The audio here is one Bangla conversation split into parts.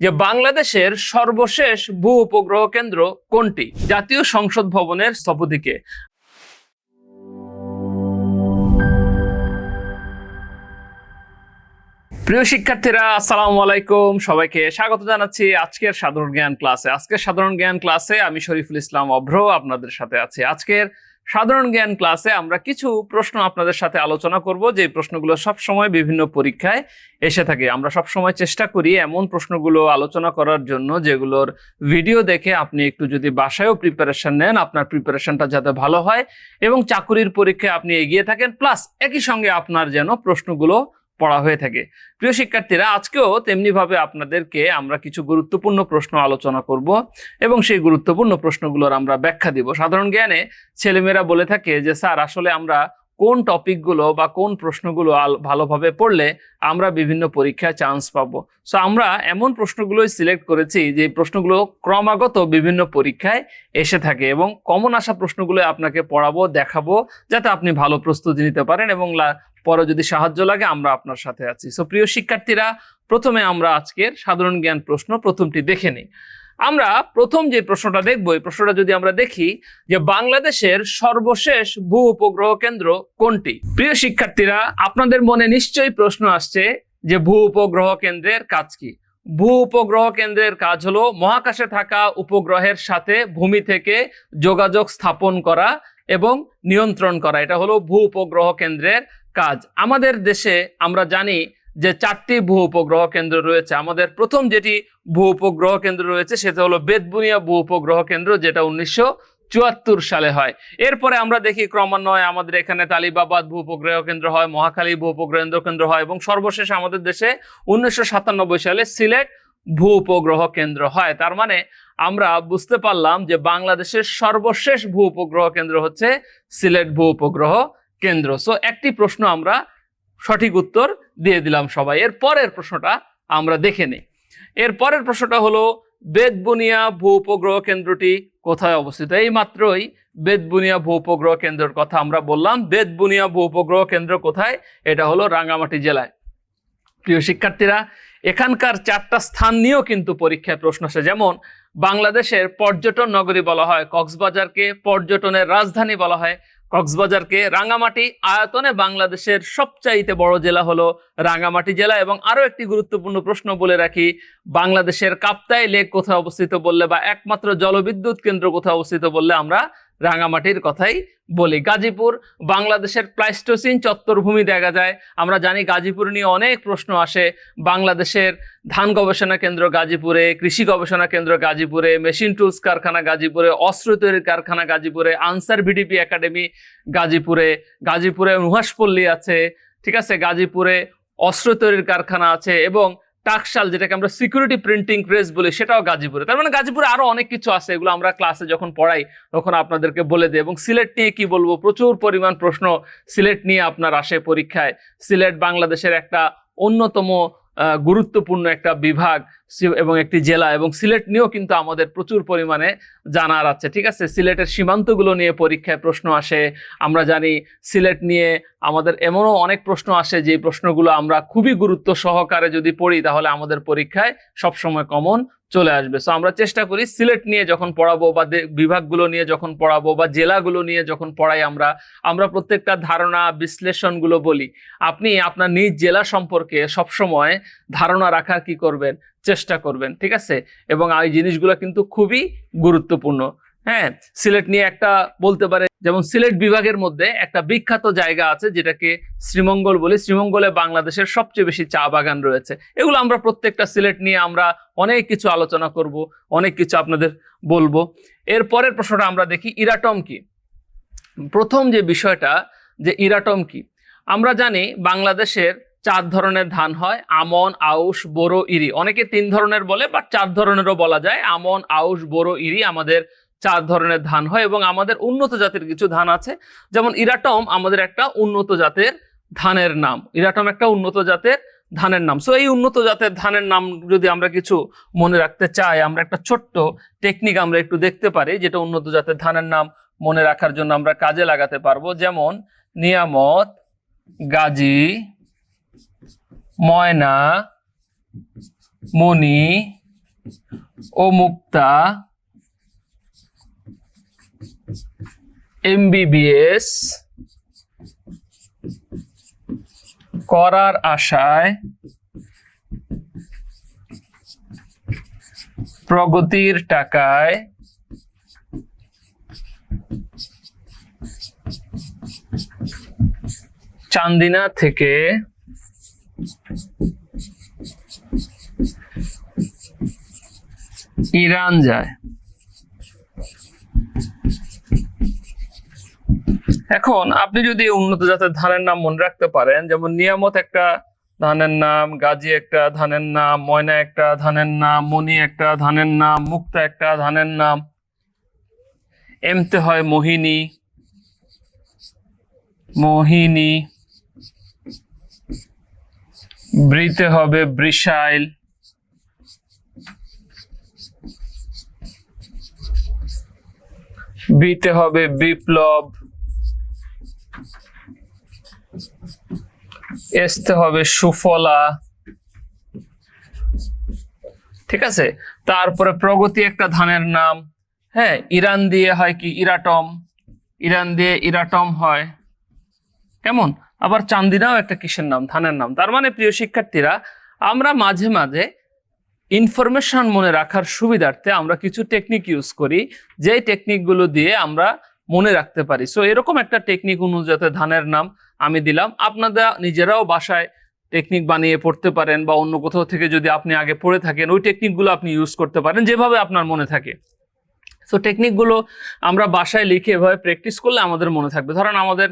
যে বাংলাদেশের সর্বশেষ ভূ উপগ্রহ কেন্দ্র কোনটি? জাতীয় সংসদ ভবনের স্থপতিকে। প্রিয় শিক্ষার্থীরা, আসসালামু আলাইকুম। সবাইকে স্বাগত জানাচ্ছি আজকের সাধারণ জ্ঞান ক্লাসে। আজকের সাধারণ জ্ঞান ক্লাসে আমি শরীফুল ইসলাম অভ্র, আপনাদের সাথে আছি। আজকের সাধারণ জ্ঞান ক্লাসে আমরা কিছু প্রশ্ন আপনাদের সাথে আলোচনা করব, যে প্রশ্নগুলো সব সময় বিভিন্ন পরীক্ষায় এসে থাকে। আমরা সব সময় চেষ্টা করি এমন প্রশ্নগুলো আলোচনা করার জন্য, যেগুলোর ভিডিও দেখে আপনি একটু যদি বাসায়ও প্রিপারেশন নেন, আপনার প্রিপারেশনটা যাতে ভালো হয় এবং চাকুরির পরীক্ষায় আপনি এগিয়ে থাকেন প্লাস একই সঙ্গে আপনার যেন প্রশ্নগুলো পড়া হয়ে থাকে। প্রিয় শিক্ষার্থীরা, আজকেও তেমনিভাবে আপনাদেরকে আমরা কিছু গুরুত্বপূর্ণ প্রশ্ন আলোচনা করব এবং সেই গুরুত্বপূর্ণ প্রশ্নগুলোর আমরা ব্যাখ্যা দিব। সাধারণ জ্ঞানে ছেলেমেয়েরা বলে থাকে যে, স্যার, আসলে আমরা কোন টপিকগুলো বা কোন প্রশ্নগুলো ভালোভাবে পড়লে আমরা বিভিন্ন পরীক্ষায় চান্স পাবো। সো আমরা এমন প্রশ্নগুলোই সিলেক্ট করেছি যে প্রশ্নগুলো ক্রমাগত বিভিন্ন পরীক্ষায় এসে থাকে এবং কমন আসা প্রশ্নগুলো আপনাকে পড়াবো, দেখাবো, যাতে আপনি ভালো প্রস্তুতি নিতে পারেন এবং পরে যদি সাহায্য লাগে আমরা আপনার সাথে আছি। সো প্রিয় শিক্ষার্থীরা, প্রথমে আমরা আজকের সাধারণ জ্ঞান প্রশ্ন প্রথমটি দেখে নিই। আমরা প্রথম যে প্রশ্নটা দেখব, এই প্রশ্নটা যদি আমরা দেখি যে বাংলাদেশের সর্বশেষ ভূ উপগ্রহ কেন্দ্র কোনটি? প্রিয় শিক্ষার্থীরা, আপনাদের মনে নিশ্চয়ই প্রশ্ন আসছে যে ভূ উপগ্রহ কেন্দ্রের কাজ কি? ভূ উপগ্রহ কেন্দ্রের কাজ হলো মহাকাশে থাকা উপগ্রহের সাথে ভূমি থেকে যোগাযোগ স্থাপন করা এবং নিয়ন্ত্রণ করা। এটা হলো ভূ উপগ্রহ কেন্দ্রের কাজ। আমাদের দেশে আমরা জানি যে চারটি ভূ উপগ্রহ কেন্দ্র রয়েছে, আমাদের প্রথম যেটি ভূ উপগ্রহ কেন্দ্র রয়েছে সেটা হলো বেদবুনিয়া ভূ উপগ্রহ কেন্দ্র, যেটা উনিশশো চুয়াত্তর সালে হয়। এরপরে আমরা দেখি ক্রমান্বয়ে আমাদের এখানে তালিবাবাদ ভূ উপগ্রহ কেন্দ্র হয়, মহাখালী ভূ উপগ্রহ কেন্দ্র হয় এবং সর্বশেষ আমাদের দেশে উনিশশো সাতানব্বই সালে সিলেট ভূ উপগ্রহ কেন্দ্র হয়। তার মানে আমরা বুঝতে পারলাম যে বাংলাদেশের সর্বশেষ ভূ উপগ্রহ কেন্দ্র হচ্ছে সিলেট ভূ উপগ্রহ কেন্দ্র। সো একটি প্রশ্ন আমরা সঠিক উত্তর দিয়ে দিলাম সবাই। এর পরের প্রশ্নটা আমরা দেখে নিই। এর পরের প্রশ্নটা হলো বেদবুনিয়া ভূ উপগ্রহ কেন্দ্রটি কোথায় অবস্থিত? এই মাত্রই বেদবুনিয়া ভূ উপগ্রহ কেন্দ্রের কথা আমরা বললাম। বেদবুনিয়া ভূ উপগ্রহ কেন্দ্র কোথায়? এটা হলো রাঙ্গামাটি জেলায়। প্রিয় শিক্ষার্থীরা, এখানকার চারটা স্থান নিয়েও কিন্তু পরীক্ষায় প্রশ্ন আসে। যেমন, বাংলাদেশের পর্যটন নগরী বলা হয়, কক্সবাজারকে পর্যটনের রাজধানী বলা হয় কক্সবাজারকে রাঙ্গামাটি আয়তনে বাংলাদেশের সবচাইতে বড় জেলা হলো রাঙ্গামাটি জেলা এবং আরও একটি গুরুত্বপূর্ণ প্রশ্ন বলে রাখি, বাংলাদেশের কাপ্তাই লেক কোথায় অবস্থিত বললে বা একমাত্র জলবিদ্যুৎ কেন্দ্র কোথায় অবস্থিত বললে আমরা রাঙ্গামাটির কথাই বলি। গাজীপুর বাংলাদেশের প্লাইস্টোসিন চত্বরভূমি দেখা যায়। আমরা জানি গাজীপুর নিয়ে অনেক প্রশ্ন আসে। বাংলাদেশের ধান গবেষণা কেন্দ্র গাজীপুরে, কৃষি গবেষণা কেন্দ্র গাজীপুরে, মেশিন টুলস কারখানা গাজীপুরে, অস্ত্র তৈরির কারখানা গাজীপুরে, আনসার ভিডিপি একাডেমি গাজীপুরে গাজীপুরে নুহাসপল্লী আছে, ঠিক আছে? গাজীপুরে অস্ত্র তৈরির কারখানা আছে এবং টাকশাল যেটাকে আমরা সিকিউরিটি প্রিন্টিং প্রেস বলি, সেটাও গাজীপুরে। তার মানে গাজীপুরে আরও অনেক কিছু আছে, এগুলো আমরা ক্লাসে যখন পড়াই, তখন আপনাদেরকে বলে দিই। এবং সিলেট নিয়ে কি বলব? প্রচুর পরিমাণ প্রশ্ন সিলেট নিয়ে আপনার আসে পরীক্ষায়। সিলেট বাংলাদেশের একটা অন্যতম গুরুত্বপূর্ণ একটা বিভাগ। এবং একটি জেলা এবং সিলেট নিয়েও কিন্তু আমাদের প্রচুর পরিমাণে জানার আছে, ঠিক আছে? সিলেটের সীমান্তগুলো নিয়ে পরীক্ষায় প্রশ্ন আসে, আমরা জানি সিলেট নিয়ে আমাদের এমনও অনেক প্রশ্ন আসে, যে প্রশ্নগুলো আমরা খুবই গুরুত্ব সহকারে যদি পড়ি, তাহলে আমাদের পরীক্ষায় সবসময় কমন চলে আসবে। সো আমরা চেষ্টা করি সিলেট নিয়ে যখন পড়াবো বা বিভাগগুলো নিয়ে যখন পড়াবো বা জেলাগুলো নিয়ে যখন পড়াই আমরা আমরা প্রত্যেকটা ধারণা বিশ্লেষণগুলো বলি। আপনি আপনার নিজ জেলা সম্পর্কে সবসময় ধারণা রাখার কি করবেন? চেষ্টা করবেন, ঠিক আছে? এবং এই জিনিসগুলো কিন্তু খুবই গুরুত্বপূর্ণ। হ্যাঁ সিলেট নিয়ে একটা বলতে পারে, যেমন সিলেট বিভাগের মধ্যে একটা বিখ্যাত জায়গা আছে, যেটাকে শ্রীমঙ্গল বলি। শ্রীমঙ্গলে বাংলাদেশের সবচেয়ে বেশি চা বাগান রয়েছে। এগুলো আমরা প্রত্যেকটা সিলেট নিয়ে আমরা অনেক কিছু আলোচনা করব, অনেক কিছু আপনাদের বলব। এর পরের প্রশ্নটা আমরা দেখি, ইরাটম কি? প্রথম যে বিষয়টা, যে ইরাটম কি? আমরা জানি বাংলাদেশের চার ধরনের ধান হয়, আমন, আউশ, বোরো, ইরি। অনেকে তিন ধরনের বলে বাট চার ধরনেরও বলা যায়। আমন, আউশ, বোরো, ইরি আমাদের চার ধরনের ধান হয় এবং আমাদের উন্নত জাতের কিছু ধান আছে। যেমন ইরাটম আমাদের একটা উন্নত জাতের ধানের নাম। ইরাটম একটা উন্নত জাতের ধানের নাম। সো এই উন্নত জাতের ধানের নাম যদি আমরা কিছু মনে রাখতে চাই, আমরা একটা ছোট্ট টেকনিক আমরা একটু দেখতে পারি, যেটা উন্নত জাতের ধানের নাম মনে রাখার জন্য আমরা কাজে লাগাতে পারব। যেমন নিয়ামত, গাজী ময়না মণি ও মুক্তা এমবিবিএস করার আশায় প্রগতির টাকায় চান্দিনা থেকে ইরান যায়। এখন আপনি যদি উন্নত জাতের ধানের নাম মনে রাখতে পারেন, যেমন নিয়ামত একটা ধানের নাম, গাজী একটা ধানের নাম, ময়না একটা ধানের নাম মনি একটা ধানের নাম, মুক্তা একটা ধানের নাম, এমতে হয় মোহিনী মোহিনী বৃতে হবে বৃষাইল বিতে হবে বিপ্লব। এসতে হবে সুফলা। ঠিক আছে? তারপরে প্রগতি একটা ধানের নাম। হ্যাঁ ইরান দিয়ে হয় কি? ইরাটম। ইরান দিয়ে ইরাটম হয়। কেমন? আবার চান্দিনাও একটা কিসের নাম ধানের নাম। তার মানে প্রিয় শিক্ষার্থীরা, আমরা মাঝে মাঝে ইনফরমেশন মনে রাখার সুবিধার্থে আমরা কিছু টেকনিক ইউজ করি, যেই টেকনিকগুলো দিয়ে আমরা মনে রাখতে পারি। সো এরকম একটা টেকনিক অনুযায়ী ধানের নাম আমি দিলাম, আপনারা নিজেরাও বাসায় টেকনিক বানিয়ে পড়তে পারেন বা অন্য কোথাও থেকে যদি আপনি আগে পড়ে থাকেন, ওই টেকনিকগুলো আপনি ইউজ করতে পারেন, যেভাবে আপনার মনে থাকে। সো টেকনিকগুলো আমরা বাসায় লিখে এভাবে প্র্যাকটিস করলে আমাদের মনে থাকবে। ধরেন আমাদের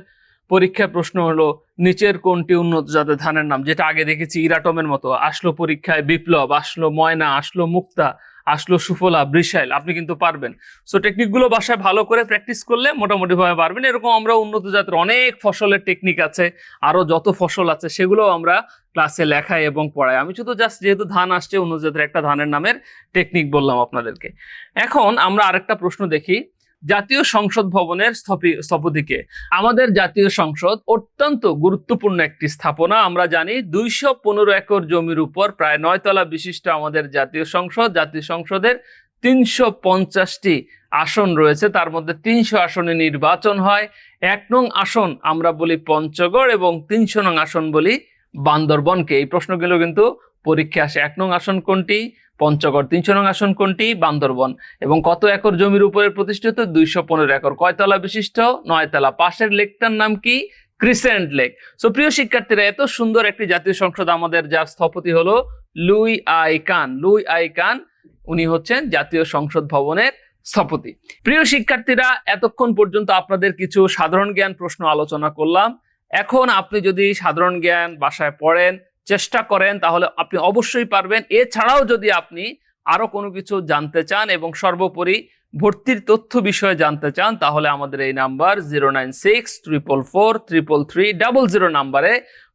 পরীক্ষায় প্রশ্ন হলো, নিচের কোনটি উন্নত জাতের ধানের নাম? যেটা আগে দেখেছি, ইরাটমের মতো। আসলো পরীক্ষায় বিপ্লব, আসলো ময়না, আসলো মুক্তা, আসলো সুফলা, বৃষাইল, আপনি কিন্তু পারবেন। সো টেকনিকগুলো বাসায় ভালো করে প্র্যাকটিস করলে মোটামুটিভাবে পারবেন। এরকম আমরা উন্নত জাতের অনেক ফসলের টেকনিক আছে, আরও যত ফসল আছে সেগুলো আমরা ক্লাসে লেখাই এবং পড়াই। আমি শুধু জাস্ট যেহেতু ধান আসছে, উন্নত জাতের একটা ধানের নামের টেকনিক বললাম আপনাদেরকে। এখন আমরা আরেকটা প্রশ্ন দেখি। জাতীয় সংসদ ভবনের স্থপি- স্থপতিকে। আমাদের জাতীয় সংসদ অত্যন্ত গুরুত্বপূর্ণ একটি স্থাপনা। আমরা জানি দুইশো পনেরো একর জমির উপর প্রায় নয়তলা বিশিষ্ট আমাদের জাতীয় সংসদ, জাতীয় সংসদের তিনশো পঞ্চাশটি আসন রয়েছে। তার মধ্যে তিনশো আসনে নির্বাচন হয়। এক নং আসন আমরা বলি পঞ্চগড় এবং তিনশো নং আসন বলি বান্দরবনকে। এই প্রশ্নগুলো কিন্তু পরীক্ষা আসে। এক নং আসন কোনটি? পঞ্চগড় তিনশো নং আসন কোনটি? বান্দরবন। এবং কত একর জমির উপরে প্রতিষ্ঠিত? দুইশো পনেরো একর। কয়তলা বিশিষ্ট? নয়তলা। পাশের লেকটার নাম কি? Crescent lake. সো, প্রিয় শিক্ষার্থীরা, এত সুন্দর একটি জাতীয় সংসদ আমাদের যার স্থপতি হলো Louis I Kahn. Louis I Kahn, উনি হচ্ছেন জাতীয় সংসদ ভবনের স্থপতি। প্রিয় শিক্ষার্থীরা, এতক্ষণ পর্যন্ত আপনাদের কিছু সাধারণ জ্ঞান প্রশ্ন আলোচনা করলাম। এখন আপনি যদি সাধারণ জ্ঞান বাসায় পড়েন চেষ্টা করেন, তাহলে আপনি অবশ্যই পারবেন। এছাড়াও যদি আপনি আরও কোনো কিছু জানতে চান এবং সর্বোপরি ভর্তির তথ্য বিষয়ে জানতে চান, তাহলে আমাদের এই number zero nine six triple four triple three double zero নাম্বারে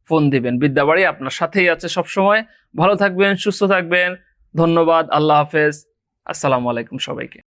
ফোন দিবেন। বিদ্যাবাড়ি আপনার সাথেই আছে সবসময়। ভালো থাকবেন, সুস্থ থাকবেন। ধন্যবাদ, আল্লাহ হাফেজ। আসসালামু আলাইকুম সবাইকে।